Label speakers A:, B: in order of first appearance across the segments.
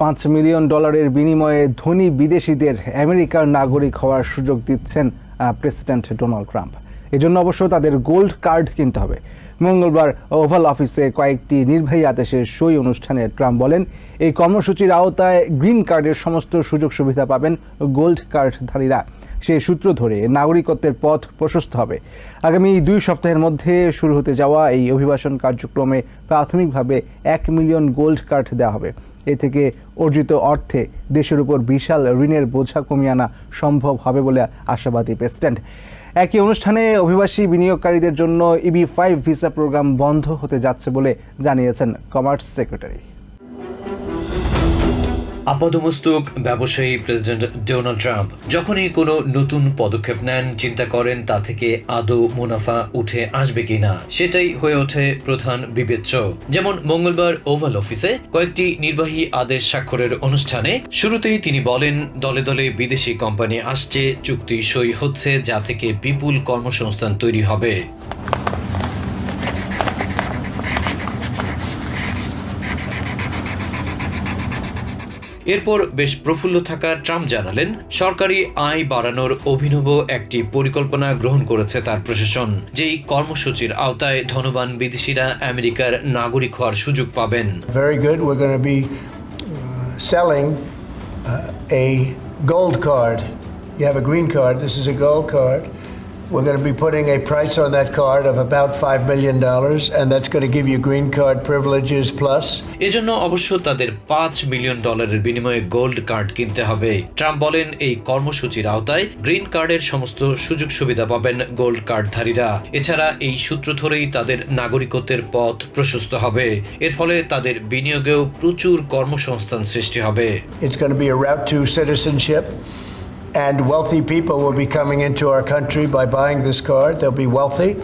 A: পাঁচ মিলিয়ন ডলারের বিনিময়ে ধনী বিদেশিদের আমেরিকার নাগরিক হওয়ার সুযোগ দিচ্ছেন প্রেসিডেন্ট ডোনাল্ড ট্রাম্প। এজন্য অবশ্য তাদের গোল্ড কার্ড কিনতে হবে। মঙ্গলবার ওভাল অফিসে কয়েকটি নির্বাহী আদেশের সই অনুষ্ঠানে ট্রাম্প বলেন, এই কর্মসূচির আওতায় গ্রিন কার্ডের সমস্ত সুযোগ সুবিধা পাবেন গোল্ড কার্ডধারীরা। সেই সূত্র ধরে নাগরিকত্বের পথ প্রশস্ত হবে। আগামী দুই সপ্তাহের মধ্যে শুরু হতে যাওয়া এই অভিবাসন কার্যক্রমে প্রাথমিকভাবে এক মিলিয়ন গোল্ড কার্ড দেওয়া হবে। এ থেকে অর্জিত অর্থে দেশের উপর বিশাল ঋণের বোঝা কমিয়ে আনা সম্ভব হবে বলে আশাবাদী প্রেসিডেন্ট। একই অনুষ্ঠানে অভিবাসী বিনিয়োগকারীদের জন্য ইবি ফাইভ ভিসা প্রোগ্রাম বন্ধ হতে যাচ্ছে বলে জানিয়েছেন কমার্স সেক্রেটারি
B: আপাদমস্তক ব্যবসায়ী প্রেসিডেন্ট ডোনাল্ড ট্রাম্প যখনই কোনো নতুন পদক্ষেপ নেন, চিন্তা করেন তা থেকে আদৌ মুনাফা উঠে আসবে কিনা, সেটাই হয়ে ওঠে প্রধান বিবেচ্য। যেমন মঙ্গলবার ওভাল অফিসে কয়েকটি নির্বাহী আদেশ স্বাক্ষরের অনুষ্ঠানে শুরুতেই তিনি বলেন, দলে দলে বিদেশি কোম্পানি আসছে, চুক্তি সই হচ্ছে, যা থেকে বিপুল কর্মসংস্থান তৈরি হবে। এরপর বেশ প্রফুল্ল থাকা ট্রাম্প জানালেন সরকারি আয় বাড়ানোর অভিনব একটি পরিকল্পনা গ্রহণ করেছে তার প্রশাসন যেই কর্মসূচির আওতায় ধনবান বিদেশিরা আমেরিকার নাগরিক হওয়ার সুযোগ পাবেন
C: uh, uh, a gold card. You have a green card. This is a gold card. We're going to be putting a price on that card of about $5 million, and that's going to give you green card privileges plus.
B: এজন্য অবশ্য তাদের পাঁচ million ডলারের বিনিময়ে gold card কিনতে হবে। Trump বলেন এই কর্মসূচির আওতায় গ্রিন কার্ডের সমস্ত সুযোগ সুবিধা পাবেন গোল্ড কার্ডধারীরা এছাড়া এই সূত্র ধরেই তাদের নাগরিকত্বের পথ প্রশস্ত হবে। এর ফলে তাদের বিনিয়োগেও প্রচুর কর্মসংস্থান সৃষ্টি হবে।
C: It's going to be a route to citizenship, and wealthy people will be coming into our country by buying this card. They'll be wealthy,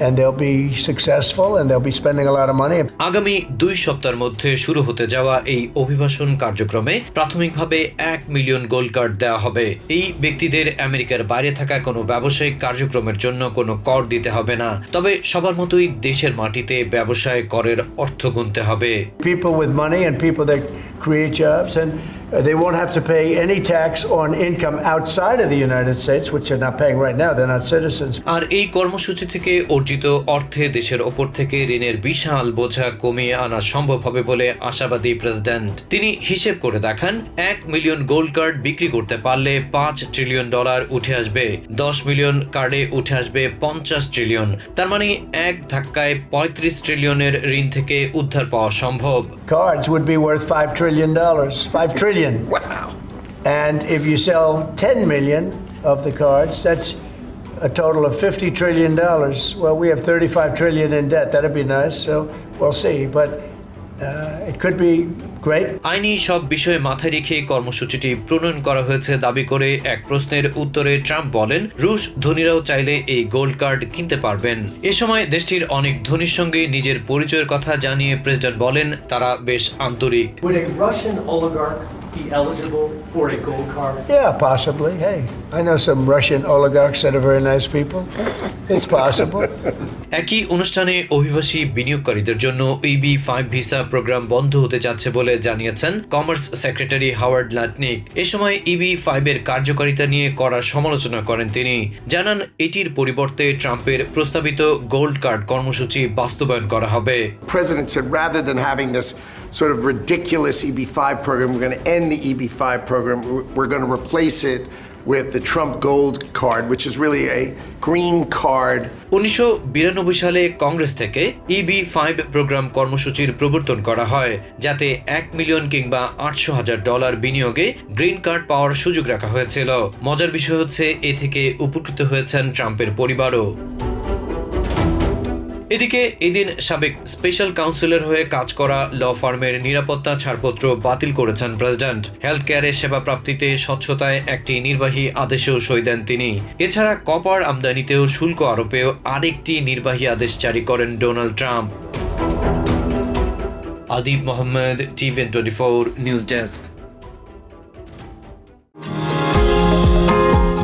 C: and they'll be successful, and they'll be spending a lot of money.
B: আগামী দুই সপ্তাহের মধ্যে শুরু হতে যাওয়া এই অভিবাসন কার্যক্রমে প্রাথমিকভাবে এক মিলিয়ন গোল্ড কার্ড দেওয়া হবে এই ব্যক্তিদের আমেরিকার বাইরে থাকা কোনো ব্যবসায়িক কার্যক্রমের জন্য কোনো কর দিতে হবে না তবে সবার মতোই দেশের মাটিতে ব্যবসায় করের অর্থ গুনতে হবে
C: people with money and people that create jobs, and uh, they won't have to pay any tax on income outside of the United States, which they're not paying right now. They're not citizens.
B: আর এই কর্মসূচি থেকে অর্জিত অর্থে দেশের ওপর থেকে ঋণের বিশাল বোঝা কমিয়ে আনা সম্ভব হবে বলে আশাবাদী প্রেসিডেন্ট তিনি হিসেব করে দেখান এক মিলিয়ন গোল্ড কার্ড বিক্রি করতে পারলে পাঁচ ট্রিলিয়ন ডলার উঠে আসবে দশ মিলিয়ন কার্ডে উঠে আসবে পঞ্চাশ ট্রিলিয়ন তার মানে এক ধাক্কায় পঁয়ত্রিশ ট্রিলিয়নের ঋণ থেকে উদ্ধার পাওয়া সম্ভব
C: Cards would be worth $5 trillion. $5 trillion.
B: Wow.
C: And if you sell 10 million of the cards, that's a total of 50 trillion dollars. Well, we have 35 trillion in debt. That'd be nice. So we'll see. But uh, it could be great.
B: আইনি সব বিষয়ে মাথায় রেখে কর্মসূচিটি প্রণয়ন করা হয়েছে দাবি করে এক প্রশ্নের উত্তরে ট্রাম্প বলেন রুশ ধনীরাও চাইলে এই গোল্ড কার্ড কিনতে পারবেন এ সময় দেশটির অনেক ধনীর সঙ্গে নিজের পরিচয়ের কথা জানিয়ে প্রেসিডেন্ট বলেন তারা বেশ আন্তরিক
D: Would a Russian oligarch be eligible for a gold card?
C: Yeah, possibly. Hey, I know some Russian oligarchs that are very nice people. It's possible.
B: একই অনুষ্ঠানে অভিবাসী বিনিয়োগকারীদের জন্য ইবি ফাইভ ভিসা প্রোগ্রাম বন্ধ হতে যাচ্ছে বলে জানিয়েছেন কমার্স সেক্রেটারি হাওয়ার্ড লাটনিক এ সময় ইবি ফাইভের কার্যকারিতা নিয়ে করা সমালোচনা করেন তিনি জানান এটির পরিবর্তে ট্রাম্পের প্রস্তাবিত গোল্ড কার্ড কর্মসূচি বাস্তবায়ন করা হবে
E: the EB5 program. We're- going to replace it with the Trump Gold Card, which is really a green card
B: উনিশশো সালে কংগ্রেস থেকে ইবি ফাইভ প্রোগ্রাম কর্মসূচির প্রবর্তন করা হয় যাতে এক মিলিয়ন কিংবা আটশো হাজার ডলার বিনিয়োগে গ্রিন কার্ড পাওয়ার সুযোগ রাখা হয়েছিল মজার বিষয় হচ্ছে এ থেকে উপকৃত হয়েছেন ট্রাম্পের পরিবারও এদিকে এদিন সাবেক স্পেশাল কাউন্সিলর হয়ে কাজ করা ল ফার্মের নিরাপত্তা ছাড়পত্র বাতিল করেছেন প্রেসিডেন্ট। হেলথ কেয়ারে সেবা প্রাপ্তিতে স্বচ্ছতায় একটি নির্বাহী আদেশেও সই দেন তিনি। এছাড়া কপার আমদানিতেও শুল্ক আরোপেও আরেকটি নির্বাহী আদেশ জারি করেন Donald Trump. Adib Mohammad টিভেন twenty four, news desk.